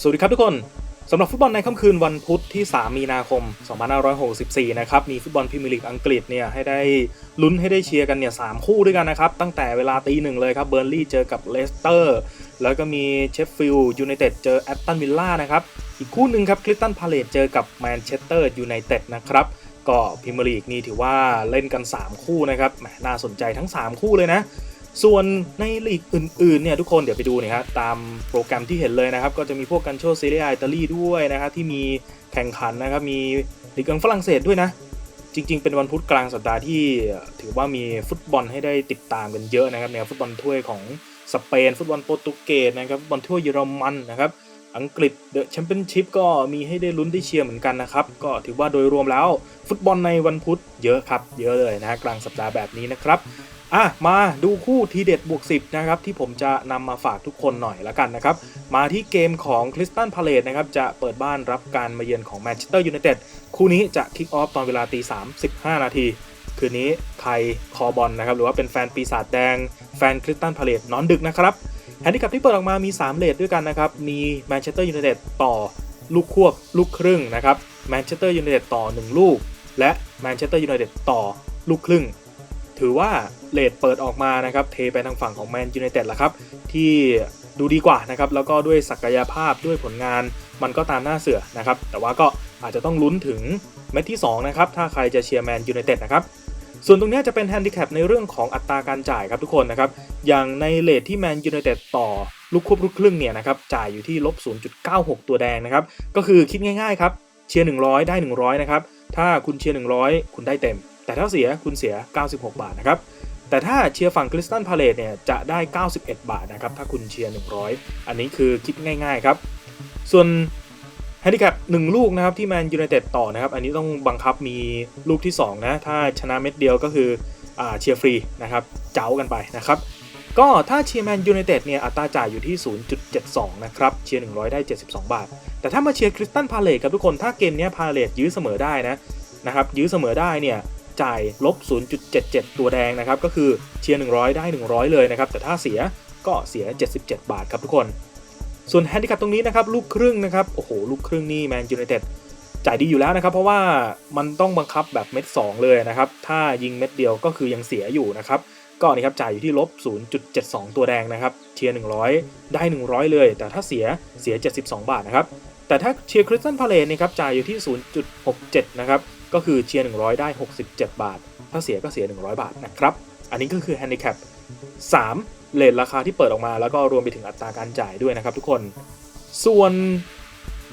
สวัสดีครับทุกคนสำหรับฟุตบอลในค่ำคืนวันพุธที่ 3 มีนาคม 2564 นะครับ มีฟุตบอลพรีเมียร์ลีกอังกฤษเนี่ยให้ได้ลุ้นให้ได้เชียร์กันเนี่ยสคู่ด้วยกันนะครับ ตั้งแต่เวลาตีหนึ่งเลยครับเบอร์นลี่เจอกับเลสเตอร์ แล้วก็มีเชฟฟิลด์ยูไนเต็ดเจอแอตตันวิลล่านะครับ อีกคู่หนึ่งครับคริสตันพาเลตเจอกับแมนเชสเตอร์ยูไนเต็ดนะครับก็พรีเมียร์ลีกนี่ถือว่าเล่นกัน 3 คู่นะครับน่าสนใจทั้ง 3 คู่เลยนะ ส่วนในลีกอื่นๆเนี่ยทุกคนเดี๋ยวไปดูนะฮะตามโปรแกรมที่เห็นเลยนะครับ ก็จะมีพวกกันโชซีเรียอิตาลีด้วยนะครับที่มีแข่งขันนะครับมีลีกอังฝรั่งเศสด้วยนะ จริง ๆ เป็นวันพุธกลางสัปดาห์ที่ถือว่ามีฟุตบอลให้ได้ติดตามกันเยอะนะครับเนี่ยฟุตบอลถ้วยของสเปน ฟุตบอลโปรตุเกสนะครับฟุตบอลถ้วยเยอรมันนะครับอังกฤษเดอะแชมเปี้ยนชิพก็มีให้ได้ลุ้นได้เชียร์เหมือนกันนะครับ ก็ถือว่าโดยรวมแล้ว ฟุตบอลในวันพุธเยอะครับ เยอะเลยนะฮะกลางสัปดาห์แบบนี้นะครับ อะมาดูคู่ทีเด็ดบวก10นะครับที่ผมจะนำมาฝากทุกคนหน่อยละกันนะครับ มาที่เกมของคริสตันพาเลตนะครับจะเปิดบ้านรับการมาเยือนของแมนเชสเตอร์ยูไนเต็ดคู่นี้จะคิกออฟตอนเวลาตี3 15นาที คืนนี้ใครคอบอลนะครับหรือว่าเป็นแฟนปีศาจแดง แฟนคริสตันพาเลตนอนดึกนะครับแฮนดิคัพที่เปิดออกมามี 3 เลทด้วยกันนะครับ มีแมนเชสเตอร์ยูไนเต็ดต่อลูกควบลูกครึ่งนะครับแมนเชสเตอร์ยูไนเต็ดต่อ 1 ลูก และแมนเชสเตอร์ยูไนเต็ดต่อลูกครึ่ง ถือว่าเลทเปิดออกมานะครับเทไปทางฝั่งของแมนยูไนเต็ดละครับที่ดูดีกว่านะครับแล้วก็ด้วยศักยภาพด้วยผลงานมันก็ตามหน้าเสือนะครับแต่ว่าก็อาจจะต้องลุ้นถึงเม็ดที่2นะครับถ้าใครจะเชียร์แมนยูไนเต็ดนะครับส่วนตรงนี้จะเป็นแฮนดิแคปในเรื่องของอัตราการจ่ายครับทุกคนนะครับอย่างในเลทที่แมนยูไนเต็ดต่อลูกควบลูกครึ่งเนี่ยนะครับจ่ายอยู่ที่ลบ 0.96 ตัวแดงนะครับก็คือคิดง่ายๆครับเชียร์100 ได้ 100นะครับถ้าคุณเชียร์100 คุณได้เต็ม แต่ถ้าเสียคุณเสีย 96 บาทนะครับ แต่ถ้าเชียร์ฝั่งคริสตันพาเลตเนี่ยจะได้ 91 บาทนะครับ ถ้าคุณเชียร์ 100 อันนี้คือคิดง่ายๆครับ ส่วนแฮนดิแคป1ลูกนะครับที่แมนยูไนเต็ดต่อนะครับ อันนี้ต้องบังคับมีลูกที่ 2 นะ ถ้าชนะเม็ดเดียวก็คืออเชียร์ฟรีนะครับเจ้ากันไปนะครับ ก็ถ้าเชียร์แมนยูไนเต็ดเนี่ยอัตราจ่ายอยู่ที่ 0.72 นะครับเชียร์ 100 ได้ 72 บาท แต่ถ้ามาเชียร์คริสตันพาเลตครับทุกคนถ้าเกมนี้พาเลตยื้อเสมอได้นะนะครับยื้อเสมอได้เนี่ย จ่ายลบ 0.77 ตัวแดงนะครับ ก็คือเชียร์ 100 ได้ 100 เลยนะครับ แต่ถ้าเสียก็เสีย 77 บาทครับทุกคน ส่วนแฮนดิคัพตรงนี้นะครับ ลูกครึ่งนะครับ โอ้โห ลูกครึ่งนี่แมนยูไนเต็ดจ่ายดีอยู่แล้วนะครับ เพราะว่ามันต้องบังคับแบบเม็ด 2 เลยนะครับ ถ้ายิงเม็ดเดียวก็คือยังเสียอยู่นะครับ ก็นี่ครับจ่ายอยู่ที่ลบ 0.72 ตัวแดงนะครับ เชียร์ 100 ได้ 100 เลย แต่ถ้าเสียเสีย 72 บาทนะครับ แต่ถ้าเชียร์คริสตันพาเลตนี่ครับจ่ายอยู่ที่ 0.67 นะครับ ก็คือเชียร์ 100 ได้ 67 บาท ถ้าเสียก็เสีย 100 บาทนะครับ อันนี้ก็คือแฮนดิแคป3เลทราคาที่เปิดออกมา แล้วก็รวมไปถึงอัตราการจ่ายด้วยนะครับทุกคน ส่วน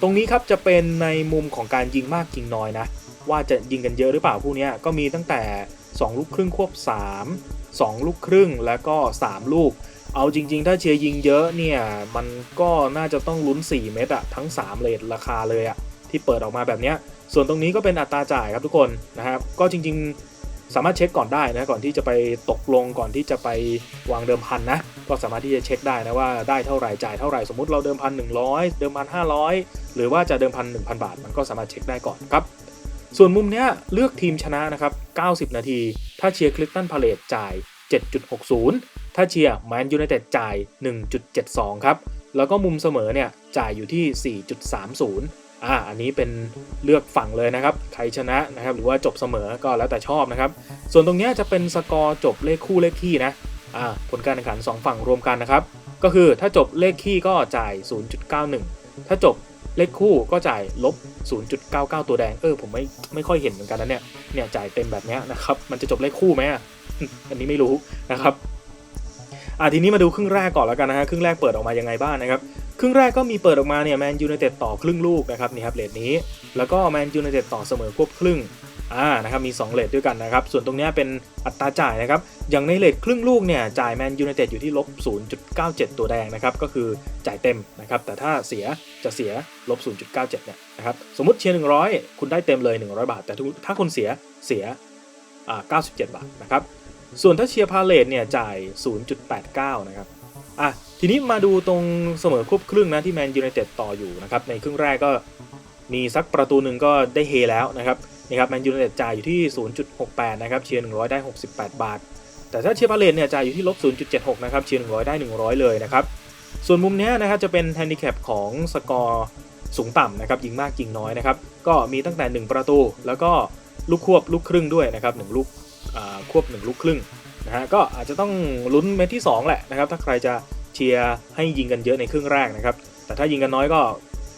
ตรงนี้ครับจะเป็นในมุมของการยิงมากยิงน้อยนะ ว่าจะยิงกันเยอะหรือเปล่าผู้นี้ก็มีตั้งแต่ 2 ลูกครึ่งควบ 3 2 ลูกครึ่งแล้วก็ 3 ลูก เอาจริง ๆ ถ้าเชียร์ยิงเยอะเนี่ย มันก็น่าจะต้องลุ้น 4 เม็ดอะทั้ง 3 เลทราคาเลยอะที่เปิดออกมาแบบเนี้ย ส่วนตรงนี้ก็เป็นอัตราจ่ายครับทุกคนนะครับก็จริงๆสามารถเช็คก่อนได้นะก่อนที่จะไปตกลงก่อนที่จะไปวางเดิมพันนะก็สามารถที่จะเช็คได้นะว่าได้เท่าไหร่จ่ายเท่าไหร่สมมติเราเดิมพันหนึ่งร้อยเดิมพันห้าร้อยหรือว่าจะเดิมพันหนึ่งพันบาท มันก็สามารถเช็คได้ก่อนครับส่วนมุมเนี้ยเลือกทีมชนะนะครับ 90 นาที ถ้าเชียร์คลิฟตันพาเลตจ่าย 7.60 ถ้าเชียร์แมนยูไนเต็ดจ่าย 1.72 ครับ แล้วก็มุมเสมอเนี่ยจ่ายอยู่ที่ 4.30 อ่าอันนี้เป็นเลือกฝั่งเลยนะครับ ใครชนะนะครับ หรือว่าจบเสมอก็แล้วแต่ชอบนะครับ ส่วนตรงนี้จะเป็นสกอร์จบเลขคู่เลขคี่นะอ่าผลการแข่งขัน 2 ฝั่งรวมกันนะครับ ก็คือถ้าจบเลขคี่ก็จ่าย 0.91 ถ้าจบเลขคู่ก็จ่ายลบ 0.99 ตัวแดง เออ ผมไม่ไม่ค่อยเห็นเหมือนกันนะเนี่ย เนี่ยจ่ายเต็มแบบนี้นะครับ มันจะจบเลขคู่ไหมอันนี้ไม่รู้นะครับอะทีนี้มาดูครึ่งแรกก่อนแล้วกันนะฮะ ครึ่งแรกเปิดออกมายังไงบ้างนะครับ ครึ่งแรกก็มีเปิดออกมาเนี่ยแมนยูไนเต็ดต่อครึ่งลูกนะครับนี่ครับเลทนี้ แล้วก็แมนยูไนเต็ดต่อเสมอควบครึ่งอ่านะครับมี 2เลทด้วยกันนะครับ ส่วนตรงนี้เป็นอัตราจ่ายนะครับ อย่างในเลทครึ่งลูกเนี่ยจ่ายแมนยูไนเต็ดอยู่ที่ลบ 0.97 ตัวแดงนะครับ ก็คือจ่ายเต็มนะครับ แต่ถ้าเสียจะเสียลบ 0.97 เนี่ยนะครับ สมมติเชียร์ 100 คุณได้เต็มเลย 100 บาท แต่ถ้าคุณเสียเสียอ่า97 บาทนะครับ ส่วนถ้าเชียร์พาเลตเนี่ยจ่าย 0.89 นะครับ อะ ทีนี้มาดูตรงเสมอควบครึ่งนะที่แมนยูไนเต็ดต่ออยู่นะครับในครึ่งแรกก็มีสักประตูหนึ่งก็ได้เฮแล้วนะครับนี่ครับแมนยูไนเต็ดจ่ายอยู่ที่ 0.68 นะครับเชียร์ 100 ได้ 68 บาท แต่ถ้าเชียร์พาเลตเนี่ยจ่ายอยู่ที่ลบ 0.76 นะครับเชียร์ 100 ได้ 100 เลยนะครับส่วนมุมนี้นะครับจะเป็นแฮนดิแคปของสกอร์สูงต่ำนะครับยิงมากยิงน้อยนะครับก็มีตั้งแต่ 1 ประตู แล้วก็ลูกควบลูกครึ่งด้วยนะครับหนึ่งลูกควบ 1 ลูกครึ่งนะฮะก็อาจจะต้องลุ้นเม็ดที่ 2 แหละนะครับถ้าใครจะ เชียร์ให้ยิงกันเยอะในครึ่งแรกนะครับ แต่ถ้ายิงกันน้อยก็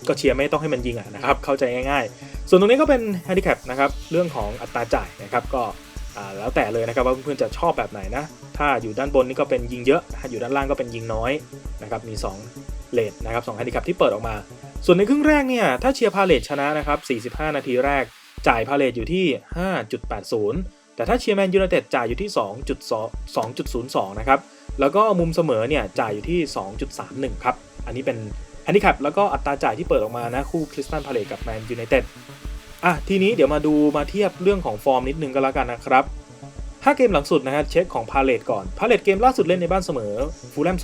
ก็เชียร์ไม่ต้องให้มันยิงอะนะครับ เข้าใจง่ายๆ ส่วนตรงนี้ก็เป็นแฮนดิแคปนะครับ เรื่องของอัตราจ่ายนะครับก็อ่าแล้วแต่เลยนะครับว่าเพื่อนๆจะชอบแบบไหนนะ ถ้าอยู่ด้านบนนี่ก็เป็นยิงเยอะถ้าอยู่ด้านล่างก็เป็นยิงน้อยนะครับมี2เลทนะครับ2แฮนดิแคปที่เปิดออกมา ส่วนในครึ่งแรกเนี่ยถ้าเชียร์พาเลตชนะนะครับ 45 นาทีแรกจ่ายพาเลตอยู่ที่ 5.80 แต่ถ้าเชียร์แมนยูไนเต็ดจ่ายอยู่ที่ 2.2 2.02 นะครับ แล้วก็มุมเสมอเนี่ยจ่ายอยู่ที่ 2.31 ครับ อันนี้เป็นแฮนดิแคปแล้วก็อัตราจ่ายที่เปิดออกมานะ คู่คริสตันพาเลตกับแมนยูไนเต็ดอะทีนี้เดี๋ยวมาดูมาเทียบเรื่องของฟอร์มนิดนึงก็แล้วกันนะครับ5เกมหลังสุดนะฮะเช็คของพาเลตก่อน พาเลตเกมล่าสุดเล่นในบ้านเสมอฟูลแลม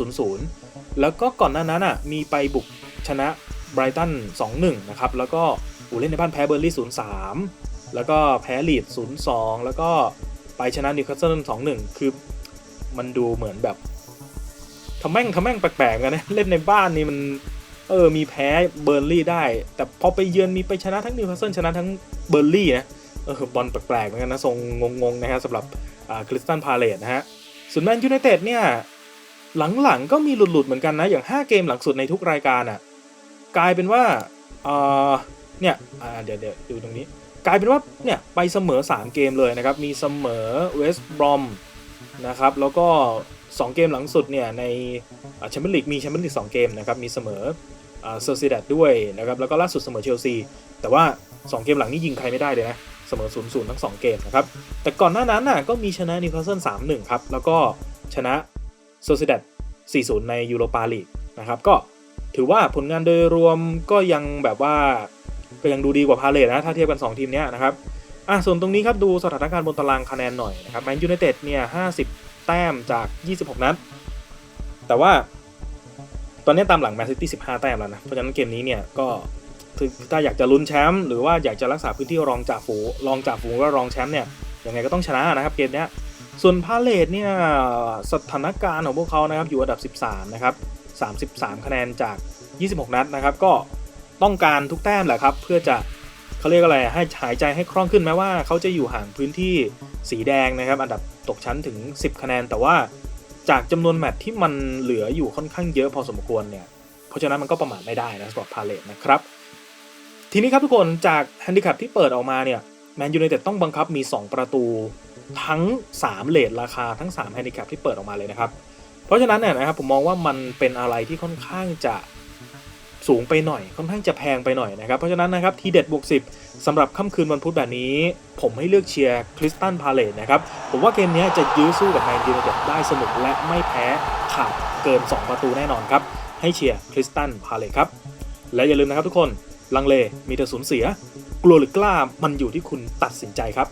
0-0 แล้วก็ก่อนหน้านั้นอะมีไปบุกชนะไบรตัน2-1 นะครับ แล้วก็อูเล่นในบ้านแพ้เบอร์ลี่0-3 แล้วก็แพ้ลีด0-2 แล้วก็ไปชนะนิวคาสเซิล2-1 คือ มันดูเหมือนแบบทำแม่งทำแม่งแปลกๆกันนะเล่นในบ้านนี่มัน เออมีแพ้เบอร์ลี่ได้ แต่พอไปเยือนมีไปชนะทั้งนิวคาสเซิลชนะทั้งเบอร์ลี่นะเออบอลแปลกๆเหมือนกันนะทรงงงๆนะฮะสำหรับคริสตันพาเลตนะฮะส่วนแมนยูไนเต็ดเนี่ยหลังๆก็มีหลุดๆเหมือนกันนะ อย่าง 5 เกมหลังสุดในทุกรายการอะกลายเป็นว่าเออเนี่ยเดี๋ยวเดี๋ยวดูตรงนี้ กลายเป็นว่าเนี่ยไปเสมอ 3 เกมเลยนะครับ มีเสมอเวสต์บรอม นะครับ แล้วก็ 2 เกมหลังสุดเนี่ยในแชมเปี้ยนลีกมีแชมเปี้ยนลีก2เกมนะครับมีเสมอเซอร์ซิดัดด้วยนะครับแล้วก็ล่าสุดเสมอเชลซีแต่ว่า 2 เกมหลังนี่ยิงใครไม่ได้เลยนะเสมอ0-0ทั้ง 2 เกมนะครับแต่ก่อนหน้านั้นน่ะก็มีชนะนิวคาสเซิล3-1ครับแล้วก็ชนะโซอร์ซิดัด4-0ในยูโรปาลีกนะครับก็ถือว่าผลงานโดยรวมก็ยังแบบว่าก็ยังดูดีกว่าพาเลทนะถ้าเทียบกัน 2 ทีมเนี้ยนะครับ อะส่วนตรงนี้ครับดูสถานการณ์บนตารางคะแนนหน่อยนะครับแมนยูไนเต็ดเนี่ย50แต้มจาก 26 นัด แต่ว่าตอนนี้ตามหลังแมนซิตี้15แต้มแล้วนะ เพราะฉะนั้นเกมนี้เนี่ยก็ถ้าอยากจะลุ้นแชมป์หรือว่าอยากจะรักษาพื้นที่รองจ่าฝูรองจ่าฝูว่ารองแชมป์เนี่ยยังไงก็ต้องชนะนะครับเกมนี้ส่วนพาเลทเนี่ยสถานการณ์ของพวกเขานะครับอยู่อันดับ 13 นะครับ 33 คะแนนจาก 26 นัดนะครับ ก็ต้องการทุกแต้มแหละครับเพื่อจะ เขาเรียกอะไรให้หายใจให้คล่องขึ้นแม้ว่าเขาจะอยู่ห่างพื้นที่สีแดงนะครับ อันดับตกชั้นถึง 10 คะแนน แต่ว่าจากจำนวนแมตช์ที่มันเหลืออยู่ค่อนข้างเยอะพอสมควรเนี่ย เพราะฉะนั้นมันก็ประมาทไม่ได้นะสำหรับพาเลทนะครับ ทีนี้ครับทุกคนจากแฮนดิแคปที่เปิดออกมาเนี่ยแมนยูไนเต็ดต้องบังคับมี 2 ประตูทั้ง 3 เลทราคาทั้ง3แฮนดิแคปที่เปิดออกมาเลยนะครับ เพราะฉะนั้นเนี่ยนะครับผมมองว่ามันเป็นอะไรที่ค่อนข้างจะ สูงไปหน่อยค่อนข้างจะแพงไปหน่อยนะครับเพราะฉะนั้นนะครับทีเด็ดบวก10สำหรับค่ำคืนวันพุธแบบนี้ ผมให้เลือกเชียร์คริสตันพาเลตนะครับผมว่าเกมนี้จะยื้อสู้กับแมนยูไนเต็ดได้สนุกและไม่แพ้ขาดเกิน 2 ประตูแน่นอนครับให้เชียร์คริสตันพาเลตครับและอย่าลืมนะครับทุกคนลังเลมีแต่สูญเสีย กลัวหรือกล้ามันอยู่ที่คุณตัดสินใจครับ